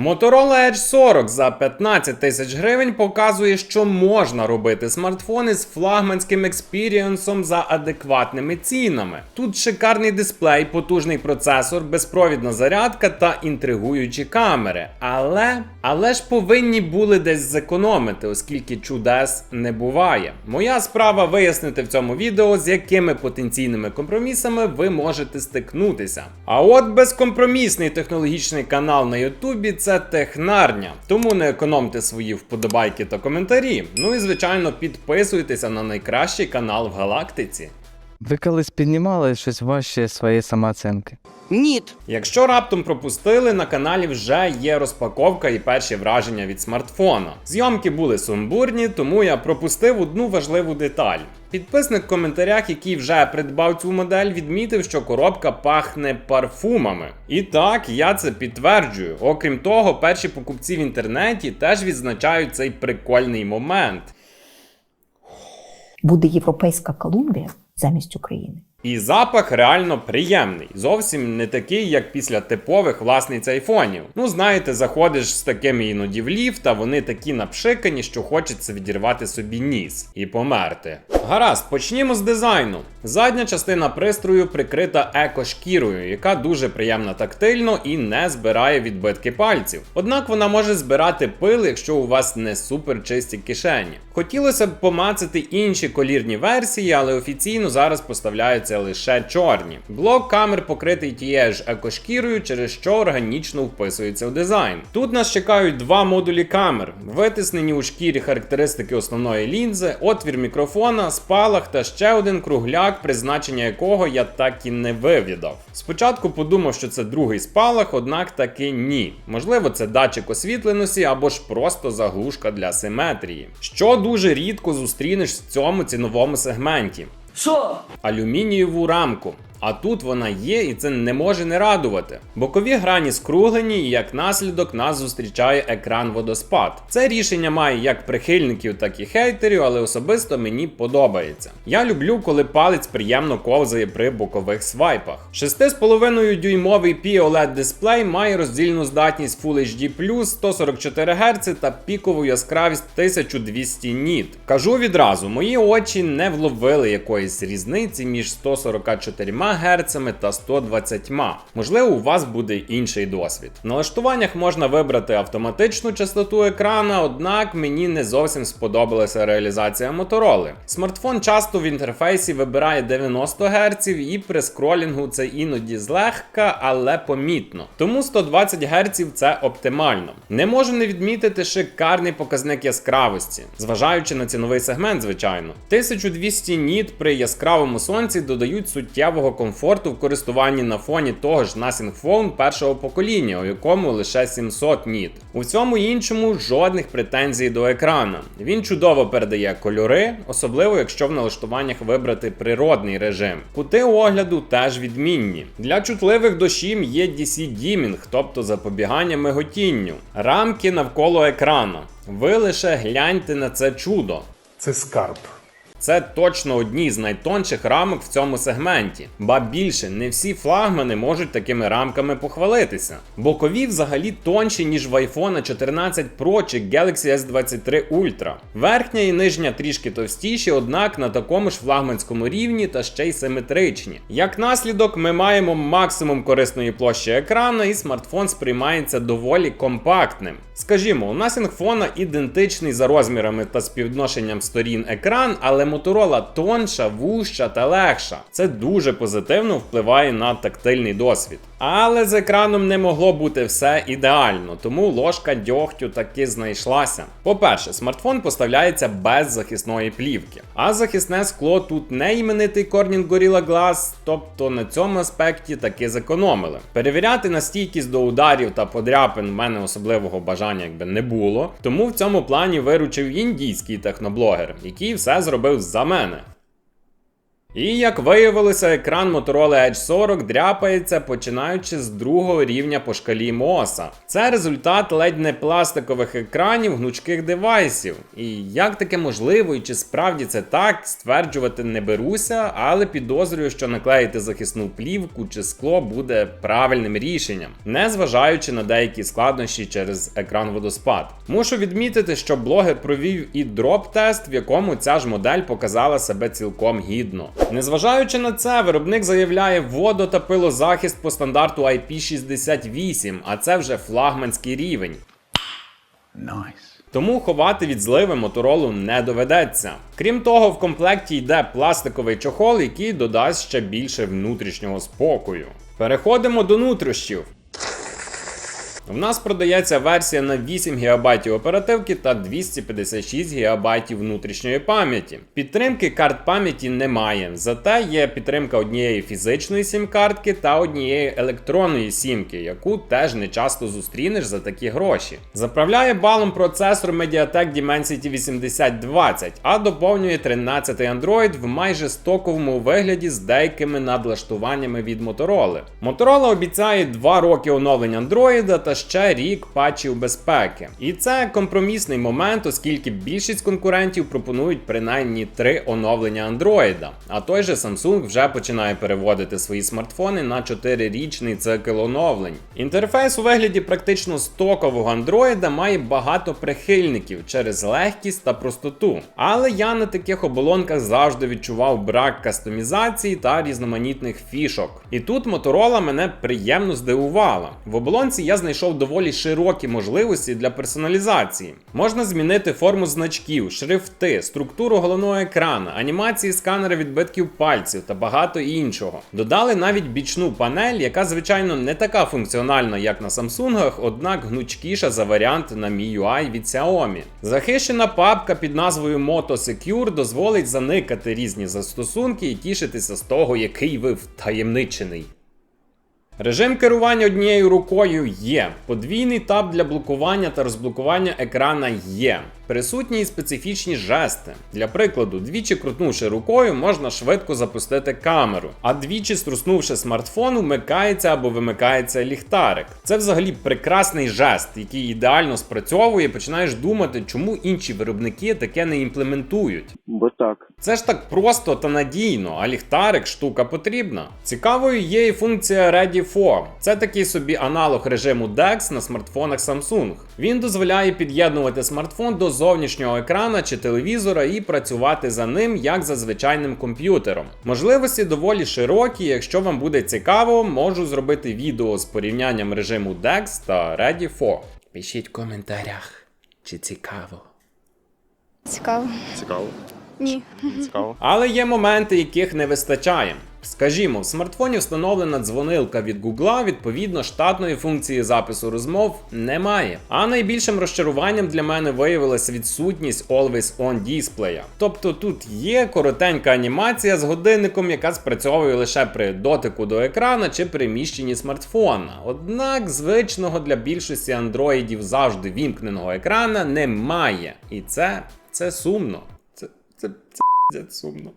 Motorola Edge 40 за 15 тисяч гривень показує, що можна робити смартфони з флагманським експірієнсом за адекватними цінами. Тут шикарний дисплей, потужний процесор, безпровідна зарядка та інтригуючі камери. Але але ж повинні були десь зекономити, оскільки чудес не буває. Моя справа вияснити в цьому відео, з якими потенційними компромісами ви можете стикнутися. А от безкомпромісний технологічний канал на Ютубі це технарня. Тому не економте свої вподобайки та коментарі. Ну і звичайно підписуйтеся на найкращий канал в галактиці. Ви колись піднімали щось важче своєї самооцінки? Ніт. Якщо раптом пропустили, на каналі вже є розпаковка і перші враження від смартфона. Зйомки були сумбурні, тому я пропустив одну важливу деталь. Підписник в коментарях, який вже придбав цю модель, відмітив, що коробка пахне парфумами. І так, я це підтверджую. Окрім того, перші покупці в інтернеті теж відзначають цей прикольний момент. буде Європейська Колумбія замість України. І запах реально приємний, зовсім не такий, як після типових власниць айфонів. Ну, знаєте, заходиш з такими іноді в ліфт, а вони такі напшикані, що хочеться відірвати собі ніс і померти. Гаразд, почнімо з дизайну. Задня частина пристрою прикрита еко-шкірою, яка дуже приємна тактильно і не збирає відбитки пальців. Однак вона може збирати пил, якщо у вас не супер чисті кишені. Хотілося б помацати інші колірні версії, але офіційно зараз поставляються лише чорні. Блок камер покритий тією ж екошкірою, через що органічно вписується в дизайн. Тут нас чекають два модулі камер, витиснені у шкірі характеристики основної лінзи, отвір мікрофона, спалах та ще один кругляк, призначення якого я так і не вивідав. Спочатку подумав, що це другий спалах, однак таки ні. Можливо, це датчик освітленості або ж просто заглушка для симетрії, що дуже рідко зустрінеш в цьому ціновому сегменті Що? алюмінієву рамку. А тут вона є, і це не може не радувати. Бокові грані скруглені, і як наслідок нас зустрічає екран водоспад. Це рішення має як прихильників, так і хейтерів, але особисто мені подобається. Я люблю, коли палець приємно ковзає при бокових свайпах. 6,5 дюймовий POLED дисплей має роздільну здатність Full HD 144 Гц та пікову яскравість 1200 ніт. Кажу відразу, мої очі не вловили якоїсь різниці між 144 Гц та 120. Можливо, у вас буде інший досвід. В налаштуваннях можна вибрати автоматичну частоту екрана, однак мені не зовсім сподобалася реалізація Мотороли. Смартфон часто в інтерфейсі вибирає 90 Гц і при скролінгу це іноді злегка, але помітно. Тому 120 Гц це оптимально. Не можу не відмітити шикарний показник яскравості, зважаючи на ціновий сегмент, звичайно. 1200 ніт при яскравому сонці додають суттєвого комфорту в користуванні на фоні того ж Nothing Phone першого покоління, у якому лише 700 ніт. У всьому іншому жодних претензій до екрана. Він чудово передає кольори, особливо якщо в налаштуваннях вибрати природний режим. Кути огляду теж відмінні. Для чутливих дощів є DC Dimming, тобто запобігання миготінню, рамки навколо екрана. Ви лише гляньте на це чудо. Це скарб. Це точно одні з найтонших рамок в цьому сегменті. Ба більше, не всі флагмани можуть такими рамками похвалитися. Бокові взагалі тонші, ніж в iPhone 14 Pro чи Galaxy S23 Ultra. Верхня і нижня трішки товстіші, однак на такому ж флагманському рівні та ще й симетричні. Як наслідок, ми маємо максимум корисної площі екрану, і смартфон сприймається доволі компактним. Скажімо, у нас інфона ідентичний за розмірами та співвідношенням сторін екран, але Motorola тонша, вужча та легша. Це дуже позитивно впливає на тактильний досвід. Але з екраном не могло бути все ідеально, тому ложка дьогтю таки знайшлася. По-перше, смартфон поставляється без захисної плівки, а захисне скло тут не іменитий Corning Gorilla Glass, тобто на цьому аспекті таки зекономили. Перевіряти на стійкість до ударів та подряпин в мене особливого бажання якби не було, тому в цьому плані виручив індійський техноблогер, який все зробив за мене. І як виявилося, екран Motorola Edge 40 дряпається починаючи з другого рівня по шкалі МОСа. Це результат ледь не пластикових екранів гнучких девайсів. І як таке можливо, і чи справді це так, стверджувати не беруся, але підозрюю, що наклеїти захисну плівку чи скло буде правильним рішенням, незважаючи на деякі складнощі через екран водоспад. Мушу відмітити, що блогер провів і дроп-тест, в якому ця ж модель показала себе цілком гідно. Незважаючи на це, виробник заявляє водо та пилозахист по стандарту IP68, а це вже флагманський рівень. Тому ховати від зливи моторолу не доведеться. Крім того, в комплекті йде пластиковий чохол, який додасть ще більше внутрішнього спокою. Переходимо до нутрощів. В нас продається версія на 8 ГБ оперативки та 256 ГБ внутрішньої пам'яті. Підтримки карт пам'яті немає, зате є підтримка однієї фізичної сім-картки та однієї електронної сімки, яку теж не часто зустрінеш за такі гроші. Заправляє балом процесор Mediatek Dimensity 8020, а доповнює 13 Android в майже стоковому вигляді з деякими надлаштуваннями від Motorola. Motorola обіцяє 2 роки оновлень Android та ще рік патчів безпеки. І це компромісний момент, оскільки більшість конкурентів пропонують принаймні 3 оновлення Android. А той же Samsung вже починає переводити свої смартфони на 4-річний цикл оновлень. Інтерфейс у вигляді практично стокового Android має багато прихильників через легкість та простоту. Але я на таких оболонках завжди відчував брак кастомізації та різноманітних фішок. І тут Motorola мене приємно здивувала. В оболонці я знайшов доволі широкі можливості для персоналізації. Можна змінити форму значків, шрифти, структуру головного екрана, анімації сканера відбитків пальців та багато іншого. Додали навіть бічну панель, яка, звичайно, не така функціональна, як на Samsung, однак гнучкіша за варіант на MIUI від Xiaomi. Захищена папка під назвою Moto Secure дозволить заникати різні застосунки і тішитися з того, який ви втаємничений. Режим керування однією рукою є. Подвійний таб для блокування та розблокування екрана є. Присутні і специфічні жести. Для прикладу, двічі крутнувши рукою, можна швидко запустити камеру, а двічі струснувши смартфон, вмикається або вимикається ліхтарик. Це взагалі прекрасний жест, який ідеально спрацьовує. Починаєш думати, чому інші виробники таке не імплементують. Бо так. Це ж так просто та надійно, а ліхтарик штука потрібна. Цікавою є і функція Ready for. Це такий собі аналог режиму DeX на смартфонах Samsung. Він дозволяє під'єднувати смартфон до зовнішнього екрана чи телевізора і працювати за ним як за звичайним комп'ютером. Можливості доволі широкі. Якщо вам буде цікаво, можу зробити відео з порівнянням режиму DeX та Ready for. Пишіть в коментарях, чи цікаво. Цікаво. Цікаво. Ні. Цікаво. Але є моменти, яких не вистачає. Скажімо, в смартфоні встановлена дзвонилка від Google, відповідно, штатної функції запису розмов немає. А найбільшим розчаруванням для мене виявилася відсутність Always On дисплея. Тобто тут є коротенька анімація з годинником, яка спрацьовує лише при дотику до екрана чи переміщенні смартфона. Однак звичного для більшості андроїдів завжди вімкненого екрана немає. І це, це сумно. Це, це, сумно.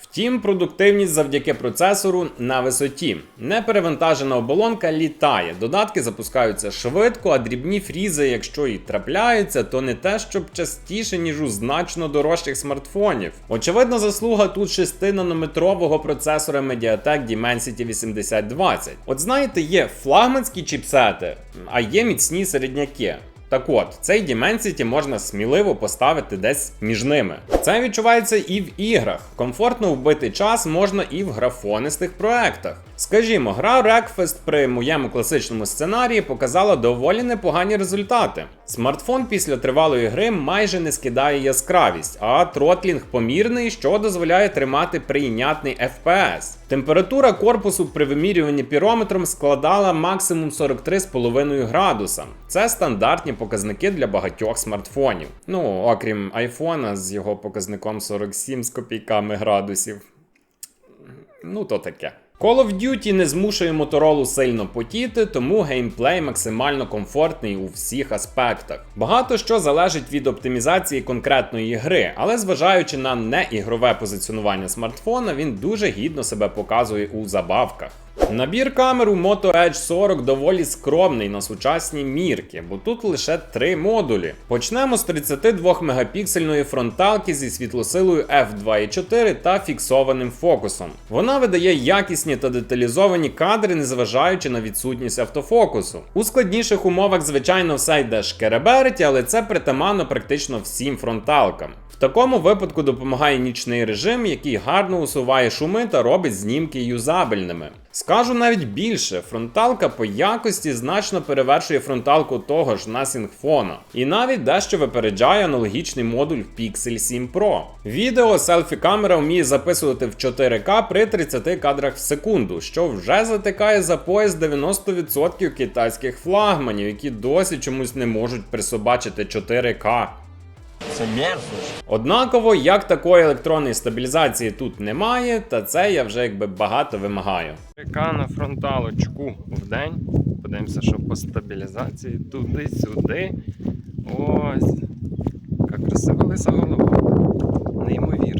Втім, продуктивність завдяки процесору на висоті. Неперевантажена оболонка літає, додатки запускаються швидко, а дрібні фрізи, якщо і трапляються, то не те, щоб частіше, ніж у значно дорожчих смартфонів. Очевидна заслуга тут 6-нанометрового процесора Mediatek Dimensity 8020. От знаєте, є флагманські чіпсети, а є міцні середняки. Так от, цей Dimensity можна сміливо поставити десь між ними. Це відчувається і в іграх. Комфортно вбити час можна і в графонистих проектах. Скажімо, гра Wreckfest при моєму класичному сценарії показала доволі непогані результати. Смартфон після тривалої гри майже не скидає яскравість, а тротлінг помірний, що дозволяє тримати прийнятний FPS. Температура корпусу при вимірюванні пірометром складала максимум 43,5 градуса. Це стандартні показники для багатьох смартфонів. Ну, окрім айфона з його показником 47 з копійками градусів. Ну, то таке. Call of Duty не змушує моторолу сильно потіти, тому геймплей максимально комфортний у всіх аспектах. Багато що залежить від оптимізації конкретної гри, але зважаючи на неігрове позиціонування смартфона, він дуже гідно себе показує у забавках. Набір камер у Moto Edge 40 доволі скромний на сучасні мірки, бо тут лише три модулі. Почнемо з 32 мегапіксельної фронталки зі світлосилою f2.4 та фіксованим фокусом. Вона видає якісні та деталізовані кадри, незважаючи на відсутність автофокусу. У складніших умовах, звичайно, все йде шкереберть, але це притаманно практично всім фронталкам. Такому випадку допомагає нічний режим, який гарно усуває шуми та робить знімки юзабельними. Скажу навіть більше, фронталка по якості значно перевершує фронталку того ж Phone. І навіть дещо випереджає аналогічний модуль в Pixel 7 Pro. Відео селфі камера вміє записувати в 4К при 30 кадрах в секунду, що вже затикає за пояс 90% китайських флагманів, які досі чомусь не можуть присобачити 4К. Це мерзость. Однаково, як такої електронної стабілізації тут немає, та це я вже якби багато вимагаю. Яка на фронталочку в день. Подивимося, що по стабілізації туди-сюди. Ось. Яка красива лиса голова. Неймовірно.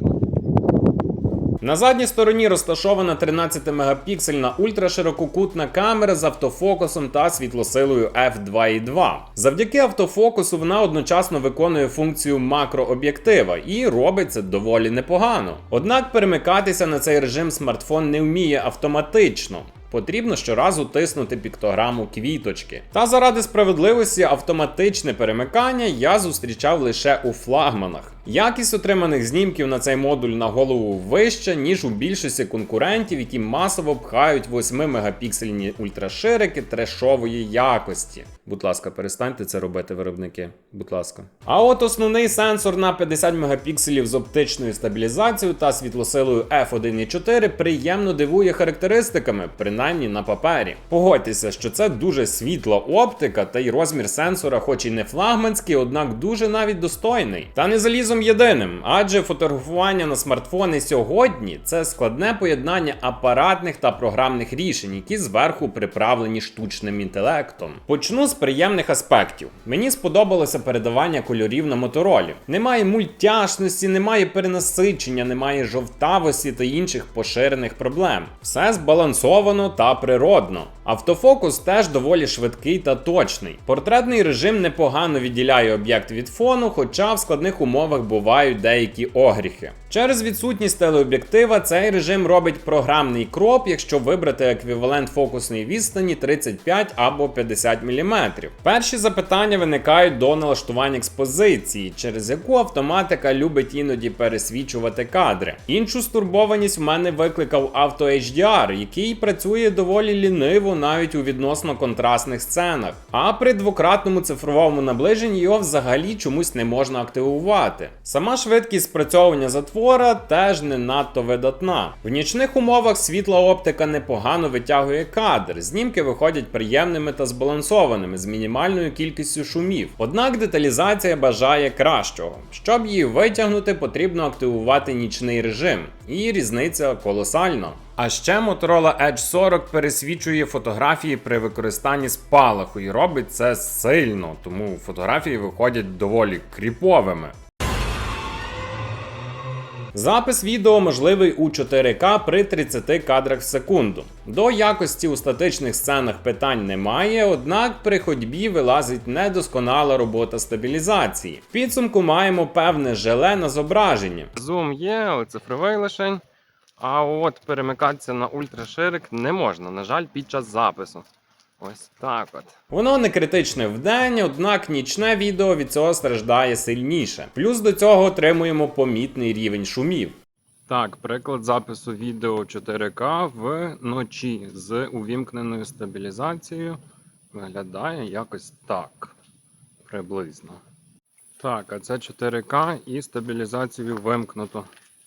На задній стороні розташована 13-мегапіксельна ультраширококутна камера з автофокусом та світлосилою f2.2. Завдяки автофокусу вона одночасно виконує функцію макрооб'єктива і робить це доволі непогано. Однак перемикатися на цей режим смартфон не вміє автоматично. Потрібно щоразу тиснути піктограму квіточки. Та заради справедливості автоматичне перемикання я зустрічав лише у флагманах. Якість отриманих знімків на цей модуль на голову вища, ніж у більшості конкурентів, які масово пхають 8-мегапіксельні ультраширики трешової якості. Будь ласка, перестаньте це робити, виробники. Будь ласка. А от основний сенсор на 50 мегапікселів з оптичною стабілізацією та світлосилою f1.4 приємно дивує характеристиками, принаймні на папері. Погодьтеся, що це дуже світла оптика, та й розмір сенсора, хоч і не флагманський, однак дуже навіть достойний. Та не залізом єдиним, адже фотографування на смартфони сьогодні це складне поєднання апаратних та програмних рішень, які зверху приправлені штучним інтелектом. Почну з приємних аспектів. Мені сподобалося передавання кольорів на моторолі. Немає мультяшності, немає перенасичення, немає жовтавості та інших поширених проблем. Все збалансовано та природно. Автофокус теж доволі швидкий та точний. Портретний режим непогано відділяє об'єкт від фону, хоча в складних умовах бувають деякі огріхи. Через відсутність телеоб'єктива цей режим робить програмний кроп, якщо вибрати еквівалент фокусної відстані 35 або 50 мм. Перші запитання виникають до налаштування експозиції, через яку автоматика любить іноді пересвічувати кадри. Іншу стурбованість в мене викликав Auto HDR, який працює доволі ліниво навіть у відносно контрастних сценах. А при двократному цифровому наближенні його взагалі чомусь не можна активувати. Сама швидкість спрацьовування затвора теж не надто видатна. В нічних умовах світла оптика непогано витягує кадр. Знімки виходять приємними та збалансованими з мінімальною кількістю шумів. Однак деталізація бажає кращого. Щоб її витягнути, потрібно активувати нічний режим. І різниця колосальна. А ще Motorola Edge 40 пересвічує фотографії при використанні спалаху і робить це сильно, тому фотографії виходять доволі кріповими. Запис відео можливий у 4К при 30 кадрах в секунду. До якості у статичних сценах питань немає, однак при ходьбі вилазить недосконала робота стабілізації. В підсумку маємо певне желе на зображенні. Зум є, але цифровий лишень. А от перемикатися на ультраширик не можна, на жаль, під час запису. Ось так от. Воно не критичне вдень, однак нічне відео від цього страждає сильніше. Плюс до цього отримуємо помітний рівень шумів. Так, приклад запису відео 4К вночі з увімкненою стабілізацією виглядає якось так. Приблизно. Так, а це 4К і стабілізацію вимкнуто.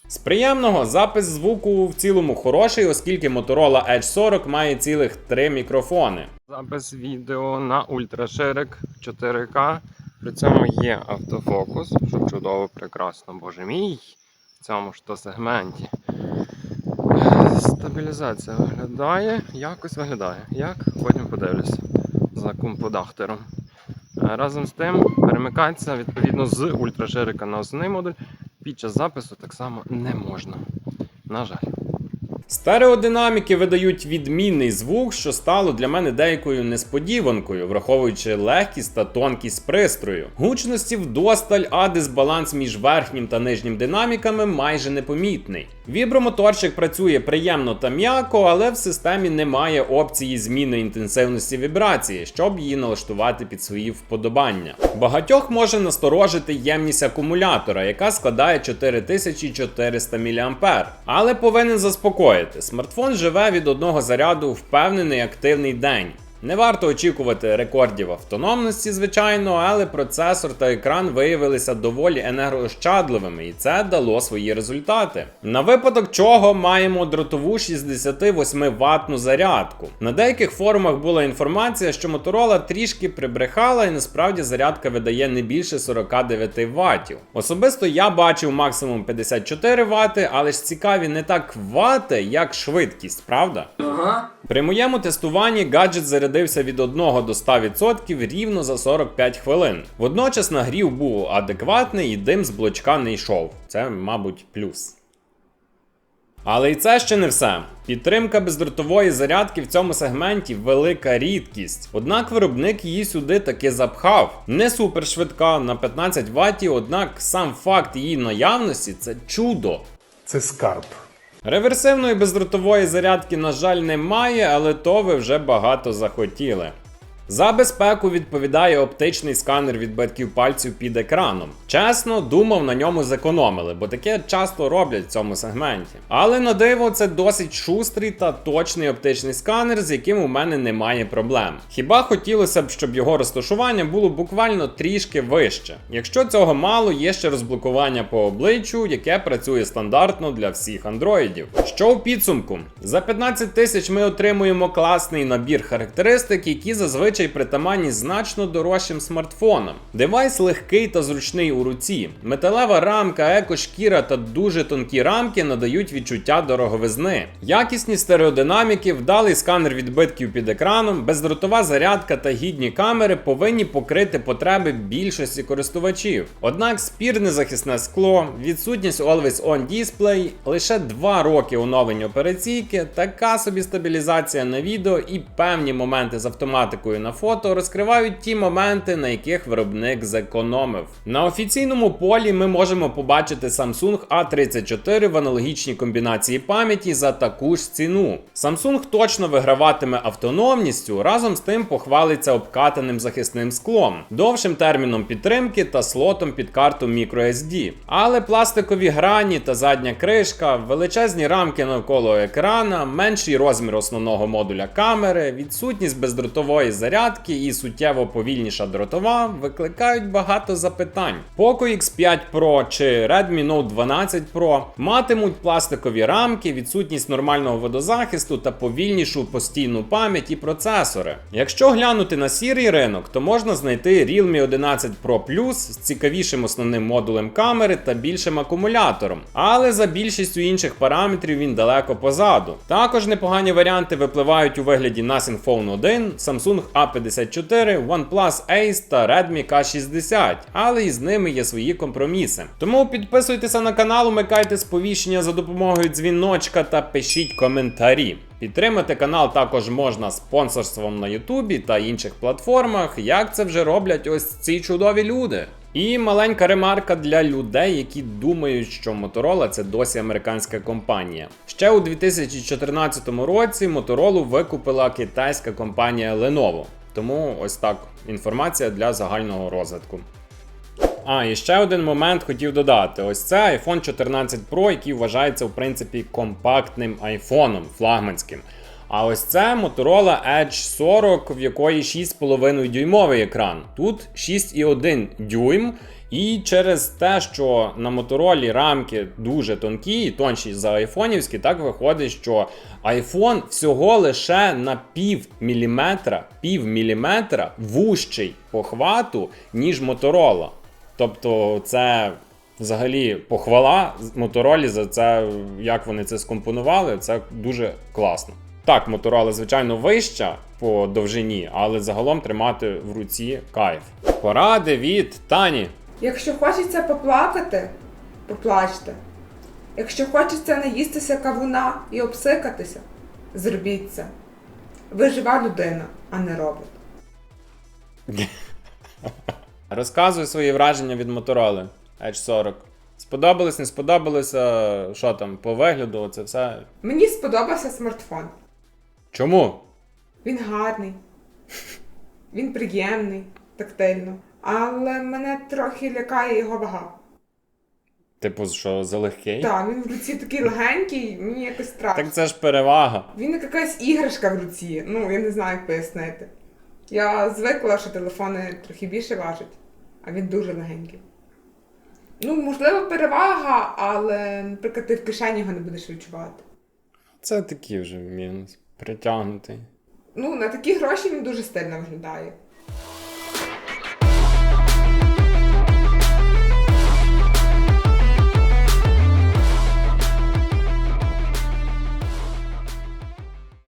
З приємного запис звуку в цілому хороший, оскільки Motorola Edge 40 має цілих три мікрофони. Запис відео на ультраширик 4К. При цьому є автофокус, що чудово, прекрасно, боже мій, в цьому ж то сегменті. Стабілізація виглядає, якось виглядає. Як? Потім подивлюся за комподахтером. Е, Разом з тим перемикатися відповідно з ультраширика на основний модуль під час запису так само не можна. На жаль. Стереодинаміки видають відмінний звук, що стало для мене деякою несподіванкою, враховуючи легкість та тонкість пристрою. Гучності вдосталь, а дисбаланс між верхнім та нижнім динаміками майже непомітний. Вібромоторчик працює приємно та м'яко, але в системі немає опції зміни інтенсивності вібрації, щоб її налаштувати під свої вподобання. Багатьох може насторожити ємність акумулятора, яка складає 4400 мА. Але повинен заспокоїти. Смартфон живе від одного заряду впевнений активний день. Не варто очікувати рекордів автономності, звичайно, але процесор та екран виявилися доволі енергоощадливими, і це дало свої результати. На випадок чого маємо дротову 68 ватну зарядку. На деяких форумах була інформація, що Motorola трішки прибрехала, і насправді зарядка видає не більше 49 ваттів. Особисто я бачив максимум 54 вати, але ж цікаві не так вати, як швидкість, правда? При моєму тестуванні гаджет зарядився від 1 до 100% рівно за 45 хвилин. Водночас нагрів був адекватний і дим з блочка не йшов. Це, мабуть, плюс. Але і це ще не все. Підтримка бездротової зарядки в цьому сегменті велика рідкість. Однак виробник її сюди таки запхав. Не супер швидка на 15 Вт, однак сам факт її наявності це чудо. Це скарб. Реверсивної бездротової зарядки, на жаль, немає, але то ви вже багато захотіли. За безпеку відповідає оптичний сканер відбитків пальців під екраном. Чесно, думав, на ньому зекономили, бо таке часто роблять в цьому сегменті. Але на диво, це досить шустрий та точний оптичний сканер, з яким у мене немає проблем. Хіба хотілося б, щоб його розташування було буквально трішки вище. Якщо цього мало, є ще розблокування по обличчю, яке працює стандартно для всіх андроїдів. Що в підсумку? За 15 тисяч ми отримуємо класний набір характеристик, які зазвичай притаманні значно дорожчим смартфонам. Девайс легкий та зручний у руці. Металева рамка, екошкіра та дуже тонкі рамки надають відчуття дороговизни. Якісні стереодинаміки, вдалий сканер відбитків під екраном, бездротова зарядка та гідні камери повинні покрити потреби більшості користувачів. Однак спірне захисне скло, відсутність Always On Display, лише 2 роки оновлення операційки, така собі стабілізація на відео і певні моменти з автоматикою на фото розкривають ті моменти, на яких виробник зекономив. На офіційному полі ми можемо побачити Samsung A34 в аналогічній комбінації пам'яті за таку ж ціну. Samsung точно виграватиме автономністю, разом з тим похвалиться обкатаним захисним склом, довшим терміном підтримки та слотом під карту microSD. Але пластикові грані та задня кришка, величезні рамки навколо екрана, менший розмір основного модуля камери, відсутність бездротової зарядки і суттєво повільніша дротова викликають багато запитань. Poco X5 Pro чи Redmi Note 12 Pro матимуть пластикові рамки, відсутність нормального водозахисту та повільнішу постійну пам'ять і процесори. Якщо глянути на сірий ринок, то можна знайти Realme 11 Pro Plus з цікавішим основним модулем камери та більшим акумулятором, але за більшістю інших параметрів він далеко позаду. Також непогані варіанти випливають у вигляді Nothing Phone 1, Samsung A54, OnePlus Ace та Redmi K60, але і з ними є свої компроміси. Тому підписуйтеся на канал, умикайте сповіщення за допомогою дзвіночка та пишіть коментарі. Підтримати канал також можна спонсорством на Ютубі та інших платформах, як це вже роблять ось ці чудові люди. І маленька ремарка для людей, які думають, що Motorola це досі американська компанія. Ще у 2014 році Motorola викупила китайська компанія Lenovo. Тому ось так інформація для загального розвитку. А, і ще один момент хотів додати: ось це iPhone 14 Pro, який вважається в принципі компактним айфоном флагманським. А ось це Motorola Edge 40, в якої 6,5 дюймовий екран. Тут 6,1 дюйм. І через те, що на Motorola рамки дуже тонкі і тонші за айфонівські, так виходить, що iPhone всього лише на пів міліметра, пів міліметра вужчий по хвату, ніж Motorola. Тобто це Взагалі, похвала Моторолі за це, як вони це скомпонували, це дуже класно. Так, Моторола, звичайно, вища по довжині, але загалом тримати в руці кайф. Поради від Тані. Якщо хочеться поплакати, поплачте. Якщо хочеться наїстися кавуна і обсикатися, зробіть це. Ви жива людина, а не робот. Розказуй свої враження від Мотороли Edge 40. Сподобалось, не сподобалося, що там, по вигляду, це все. Мені сподобався смартфон. Чому? Він гарний, він приємний, тактильно. Але мене трохи лякає його вага. Типу, що залегкий? Так, він в руці такий легенький, мені якось страшно. Так це ж перевага. Він як якась іграшка в руці. Ну, я не знаю, як пояснити. Я звикла, що телефони трохи більше важать, а він дуже легенький. Ну, можливо, перевага, але, наприклад, ти в кишені його не будеш відчувати. Це такий вже мінус. Притягнутий. Ну, на такі гроші він дуже стильно виглядає.